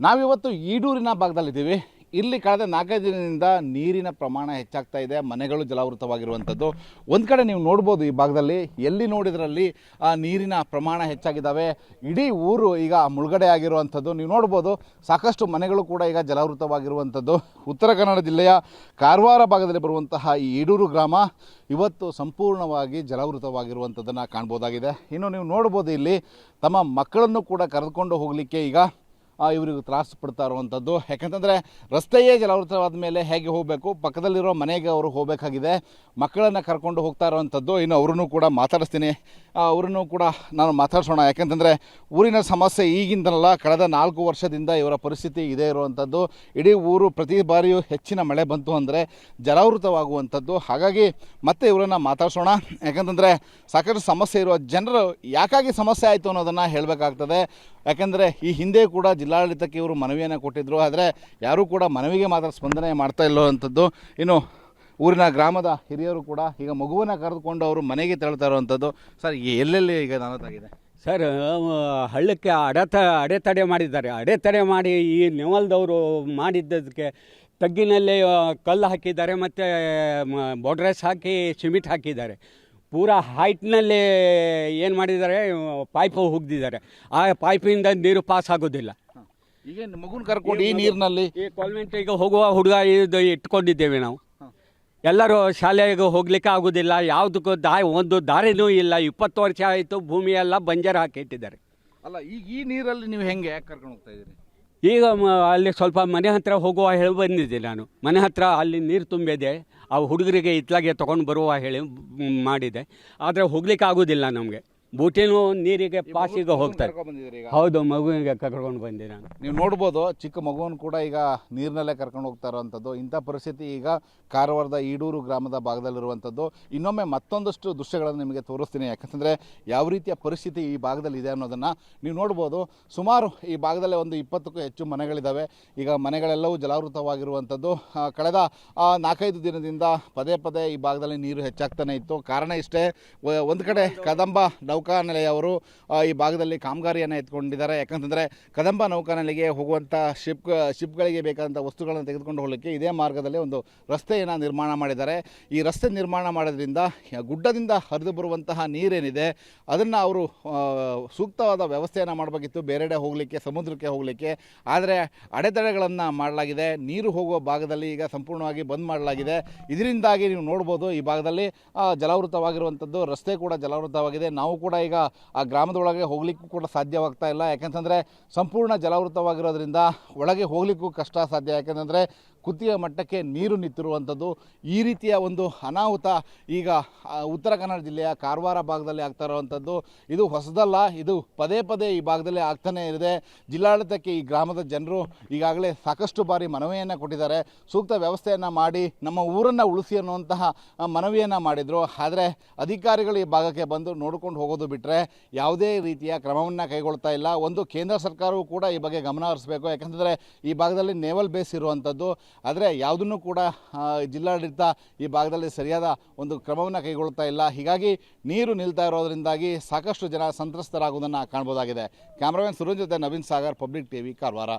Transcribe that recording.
ನಾವಿವತ್ತು ಈಡೂರಿನ ಭಾಗದಲ್ಲಿದ್ದೀವಿ. ಇಲ್ಲಿ ಕಳೆದ ನಾಲ್ಕೈದು ದಿನದಿಂದ ನೀರಿನ ಪ್ರಮಾಣ ಹೆಚ್ಚಾಗ್ತಾ ಇದೆ, ಮನೆಗಳು ಜಲಾವೃತವಾಗಿರುವಂಥದ್ದು. ಒಂದು ಕಡೆ ನೀವು ನೋಡ್ಬೋದು ಈ ಭಾಗದಲ್ಲಿ, ಎಲ್ಲಿ ನೋಡಿದ್ರಲ್ಲಿ, ಆ, ನೀರಿನ ಪ್ರಮಾಣ ಹೆಚ್ಚಾಗಿದ್ದಾವೆ. ಇಡೀ ಊರು ಈಗ ಮುಳುಗಡೆ ಆಗಿರುವಂಥದ್ದು. ನೀವು ನೋಡ್ಬೋದು, ಸಾಕಷ್ಟು ಮನೆಗಳು ಕೂಡ ಈಗ ಜಲಾವೃತವಾಗಿರುವಂಥದ್ದು. ಉತ್ತರ ಕನ್ನಡ ಜಿಲ್ಲೆಯ ಕಾರವಾರ ಭಾಗದಲ್ಲಿ ಬರುವಂತಹ ಈ ಈಡೂರು ಗ್ರಾಮ ಇವತ್ತು ಸಂಪೂರ್ಣವಾಗಿ ಜಲಾವೃತವಾಗಿರುವಂಥದ್ದನ್ನು ಕಾಣ್ಬೋದಾಗಿದೆ. ಇನ್ನು ನೀವು ನೋಡ್ಬೋದು ಇಲ್ಲಿ ತಮ್ಮ ಮಕ್ಕಳನ್ನು ಕೂಡ ಕರೆದುಕೊಂಡು ಹೋಗಲಿಕ್ಕೆ ಈಗ ಇವರಿಗೆ ತ್ರಾಸು ಪಡ್ತಾ ಇರುವಂಥದ್ದು ಯಾಕಂತಂದರೆ ರಸ್ತೆಯೇ ಜಲಾವೃತವಾದ ಮೇಲೆ ಹೇಗೆ ಹೋಗಬೇಕು? ಪಕ್ಕದಲ್ಲಿರೋ ಮನೆಗೆ ಅವರು ಹೋಗಬೇಕಾಗಿದೆ. ಮಕ್ಕಳನ್ನು ಕರ್ಕೊಂಡು ಹೋಗ್ತಾ ಇರುವಂಥದ್ದು ಇನ್ನು ಅವರನ್ನು ಕೂಡ ಮಾತಾಡಿಸ್ತೀನಿ. ಅವರನ್ನು ಕೂಡ ನಾನು ಮಾತಾಡ್ಸೋಣ. ಯಾಕಂತಂದರೆ ಊರಿನ ಸಮಸ್ಯೆ ಈಗಿಂದಲ್ಲ, ಕಳೆದ ನಾಲ್ಕು ವರ್ಷದಿಂದ ಇವರ ಪರಿಸ್ಥಿತಿ ಇದೇ ಇರುವಂಥದ್ದು ಇಡೀ ಊರು ಪ್ರತಿ ಬಾರಿಯೂ ಹೆಚ್ಚಿನ ಮಳೆ ಬಂತು ಅಂದರೆ ಜಲಾವೃತವಾಗುವಂಥದ್ದು ಹಾಗಾಗಿ ಮತ್ತೆ ಇವರನ್ನು ಮಾತಾಡ್ಸೋಣ. ಯಾಕಂತಂದರೆ ಸಾಕಷ್ಟು ಸಮಸ್ಯೆ ಇರುವ ಜನರು ಯಾಕಾಗಿ ಸಮಸ್ಯೆ ಆಯಿತು ಅನ್ನೋದನ್ನು ಹೇಳಬೇಕಾಗ್ತದೆ. ಯಾಕಂದರೆ ಈ ಹಿಂದೆ ಕೂಡ ಜಿಲ್ಲಾಡಳಿತಕ್ಕೆ ಇವರು ಮನವಿಯನ್ನು ಕೊಟ್ಟಿದ್ದರು ಆದರೆ ಯಾರೂ ಕೂಡ ಮನವಿಗೆ ಮಾತ್ರ ಸ್ಪಂದನೆ ಮಾಡ್ತಾ ಇಲ್ಲೋ ಅಂಥದ್ದು. ಇನ್ನು ಊರಿನ ಗ್ರಾಮದ ಹಿರಿಯರು ಕೂಡ ಈಗ ಮಗುವನ್ನು ಕರೆದುಕೊಂಡು ಅವರು ಮನೆಗೆ ತೆರಳ್ತಾ ಇರುವಂಥದ್ದು. ಸರ್ ಎಲ್ಲೆಲ್ಲಿ ಈಗ ನಾನದಾಗಿದೆ ಸರ್ ಹಳ್ಳಕ್ಕೆ ಅಡೆತ, ಅಡೆತಡೆ ಮಾಡಿದ್ದಾರೆ. ಅಡೆತಡೆ ಮಾಡಿ ಈ ನೆವಲ್ದವರು ಮಾಡಿದ್ದಕ್ಕೆ ತಗ್ಗಿನಲ್ಲಿ ಕಲ್ಲು ಹಾಕಿದ್ದಾರೆ ಮತ್ತು ಬೊಡ್ರೆಸ್ ಹಾಕಿ ಸಿಮೆಂಟ್ ಹಾಕಿದ್ದಾರೆ. ಪೂರ ಹೈಟ್ನಲ್ಲಿ ಏನು ಮಾಡಿದ್ದಾರೆ ಪೈಪು ಹುಗ್ದಿದ್ದಾರೆ. ಆ ಪೈಪಿಂದ ನೀರು ಪಾಸ್ ಆಗೋದಿಲ್ಲ ಈಗ ಮಗುನ ಕರ್ಕೊಂಡು ಈ ನೀರಿನಲ್ಲಿ ಈ ಕಾನ್ವೆಂಟಿಗೆ ಹೋಗುವ ಹುಡುಗ ಇದು ಇಟ್ಕೊಂಡಿದ್ದೇವೆ ನಾವು. ಎಲ್ಲರೂ ಶಾಲೆಗೆ ಹೋಗ್ಲಿಕ್ಕೆ ಆಗೋದಿಲ್ಲ ಯಾವುದಕ್ಕೂ ದಾ ಒಂದು ದಾರಿನೂ ಇಲ್ಲ ಇಪ್ಪತ್ತು ವರ್ಷ ಆಯಿತು ಭೂಮಿ ಎಲ್ಲ ಬಂಜರ ಹಾಕಿಟ್ಟಿದ್ದಾರೆ. ಅಲ್ಲ ಈಗ ಈ ನೀರಲ್ಲಿ ನೀವು ಹೆಂಗೆ ಯಾಕೆ ಕರ್ಕೊಂಡು ಹೋಗ್ತಾ ಇದ್ದೀರಿ? ಈಗ ಮ- ಅಲ್ಲಿ ಸ್ವಲ್ಪ ಮನೆ ಹತ್ರ ಹೋಗುವ ಹೇಳಿ ಬಂದಿದ್ದೆ ನಾನು. ಮನೆ ಹತ್ರ ಅಲ್ಲಿ ನೀರು ತುಂಬಿದೆ ಆ ಹುಡುಗರಿಗೆ ಇತ್ಲಾಗೆ ತೊಗೊಂಡು ಬರುವ ಹೇಳಿ ಮ್, ಮಾಡಿದೆ. ಆದರೆ ಹೋಗ್ಲಿಕ್ಕೆ ಆಗೋದಿಲ್ಲ ನಮಗೆ. ಬೂಟಿನೂ ನೀರಿಗೆ ಪಾಸಿಗೆ ಹೋಗ್ತಾರೆ. ಹೌದು ಮಗುವಿಗೆ ಕರ್ಕೊಂಡು ಬಂದೆ ನಾನು. ನೀವು ನೋಡ್ಬೋದು ಚಿಕ್ಕ ಮಗುವನ್ನು ಕೂಡ ಈಗ ನೀರಿನಲ್ಲೇ ಕರ್ಕೊಂಡು ಹೋಗ್ತಾ ಇರುವಂಥದ್ದು. ಇಂಥ ಪರಿಸ್ಥಿತಿ ಈಗ ಕಾರವಾರದ ಈಡೂರು ಗ್ರಾಮದ ಭಾಗದಲ್ಲಿರುವಂಥದ್ದು. ಇನ್ನೊಮ್ಮೆ ಮತ್ತೊಂದಷ್ಟು ದೃಶ್ಯಗಳನ್ನು ನಿಮಗೆ ತೋರಿಸ್ತೀನಿ. ಯಾಕಂತಂದರೆ ಯಾವ ರೀತಿಯ ಪರಿಸ್ಥಿತಿ ಈ ಭಾಗದಲ್ಲಿ ಇದೆ ಅನ್ನೋದನ್ನು ನೀವು ನೋಡ್ಬೋದು. ಸುಮಾರು ಈ ಭಾಗದಲ್ಲೇ ಒಂದು ಇಪ್ಪತ್ತಕ್ಕೂ ಹೆಚ್ಚು ಮನೆಗಳಿದ್ದಾವೆ ಈಗ ಮನೆಗಳೆಲ್ಲವೂ ಜಲಾವೃತವಾಗಿರುವಂಥದ್ದು. ಕಳೆದ ನಾಲ್ಕೈದು ದಿನದಿಂದ ಪದೇ ಪದೇ ಈ ಭಾಗದಲ್ಲಿ ನೀರು ಹೆಚ್ಚಾಗ್ತಾನೆ ಇತ್ತು. ಕಾರಣ ಇಷ್ಟೇ ಒಂದು ಕಡೆ ಕದಂಬ ನೌಕಾನೆಲೆಯವರು ಈ ಭಾಗದಲ್ಲಿ ಕಾಮಗಾರಿಯನ್ನು ಎತ್ಕೊಂಡಿದ್ದಾರೆ. ಯಾಕಂತಂದರೆ ಕದಂಬ ನೌಕಾನೆಲೆಗೆ ಹೋಗುವಂಥ ಶಿಪ್, ಶಿಪ್ಗಳಿಗೆ ಬೇಕಾದಂಥ ವಸ್ತುಗಳನ್ನು ತೆಗೆದುಕೊಂಡು ಹೋಗಲಿಕ್ಕೆ ಇದೇ ಮಾರ್ಗದಲ್ಲಿ ಒಂದು ರಸ್ತೆಯನ್ನು ನಿರ್ಮಾಣ ಮಾಡಿದ್ದಾರೆ. ಈ ರಸ್ತೆ ನಿರ್ಮಾಣ ಮಾಡೋದ್ರಿಂದ ಗುಡ್ಡದಿಂದ ಹರಿದು ಬರುವಂತಹ ನೀರೇನಿದೆ, ಅದನ್ನು ಅವರು ಸೂಕ್ತವಾದ ವ್ಯವಸ್ಥೆಯನ್ನು ಮಾಡಬೇಕಿತ್ತು. ಬೇರೆಡೆ ಹೋಗಲಿಕ್ಕೆ, ಸಮುದ್ರಕ್ಕೆ ಹೋಗಲಿಕ್ಕೆ. ಆದರೆ ಅಡೆತಡೆಗಳನ್ನು ಮಾಡಲಾಗಿದೆ. ನೀರು ಹೋಗುವ ಭಾಗದಲ್ಲಿ ಈಗ ಸಂಪೂರ್ಣವಾಗಿ ಬಂದ್ ಮಾಡಲಾಗಿದೆ. ಇದರಿಂದಾಗಿ ನೀವು ನೋಡ್ಬೋದು, ಈ ಭಾಗದಲ್ಲಿ ಜಲಾವೃತವಾಗಿರುವಂಥದ್ದು ರಸ್ತೆ ಕೂಡ ಜಲಾವೃತವಾಗಿದೆ. ನಾವು ಕೂಡ ಈಗ ಆ ಗ್ರಾಮದೊಳಗೆ ಹೋಗ್ಲಿಕ್ಕೂ ಕೂಡ ಸಾಧ್ಯವಾಗ್ತಾ ಇಲ್ಲ. ಯಾಕಂತಂದರೆ ಸಂಪೂರ್ಣ ಜಲಾವೃತವಾಗಿರೋದ್ರಿಂದ ಒಳಗೆ ಹೋಗ್ಲಿಕ್ಕೂ ಕಷ್ಟ ಸಾಧ್ಯ. ಯಾಕಂತಂದರೆ ಕುತ್ತಿಗೆ ಮಟ್ಟಕ್ಕೆ ನೀರು ನಿಂತಿರುವಂಥದ್ದು ಈ ರೀತಿಯ ಒಂದು ಅನಾಹುತ ಈಗ ಉತ್ತರ ಕನ್ನಡ ಜಿಲ್ಲೆಯ ಕಾರವಾರ ಭಾಗದಲ್ಲಿ ಆಗ್ತಾ ಇರುವಂಥದ್ದು. ಇದು ಹೊಸದಲ್ಲ, ಇದು ಪದೇ ಪದೇ ಈ ಭಾಗದಲ್ಲಿ ಆಗ್ತಾನೇ ಇದೆ. ಜಿಲ್ಲಾಡಳಿತಕ್ಕೆ ಈ ಗ್ರಾಮದ ಜನರು ಈಗಾಗಲೇ ಸಾಕಷ್ಟು ಬಾರಿ ಮನವಿಯನ್ನು ಕೊಟ್ಟಿದ್ದಾರೆ. ಸೂಕ್ತ ವ್ಯವಸ್ಥೆಯನ್ನು ಮಾಡಿ, ನಮ್ಮ ಊರನ್ನು ಉಳಿಸಿ ಅನ್ನುವಂತಹ ಮನವಿಯನ್ನು ಮಾಡಿದರು. ಆದರೆ ಅಧಿಕಾರಿಗಳು ಈ ಭಾಗಕ್ಕೆ ಬಂದು ನೋಡಿಕೊಂಡು ಹೋಗೋದು ಬಿಟ್ಟರೆ ಯಾವುದೇ ರೀತಿಯ ಕ್ರಮವನ್ನು ಕೈಗೊಳ್ತಾ ಇಲ್ಲ. ಒಂದು ಕೇಂದ್ರ ಸರ್ಕಾರವು ಕೂಡ ಈ ಬಗ್ಗೆ ಗಮನ ಹರಿಸಬೇಕು. ಯಾಕಂತಂದರೆ ಈ ಭಾಗದಲ್ಲಿ ನೇವಲ್ ಬೇಸ್ ಇರುವಂಥದ್ದು. ಆದರೆ ಯಾವುದನ್ನು ಕೂಡ ಜಿಲ್ಲಾಡಳಿತ ಈ ಭಾಗದಲ್ಲಿ ಸರಿಯಾದ ಒಂದು ಕ್ರಮವನ್ನು ಕೈಗೊಳ್ಳುತ್ತಾ ಇಲ್ಲ. ಹೀಗಾಗಿ ನೀರು ನಿಲ್ತಾ ಇರೋದರಿಂದಾಗಿ ಸಾಕಷ್ಟು ಜನ ಸಂತ್ರಸ್ತರಾಗುವುದನ್ನು ಕಾಣ್ಬೋದಾಗಿದೆ cameraman Suranj Naveen Sagar, public TV, Karwar.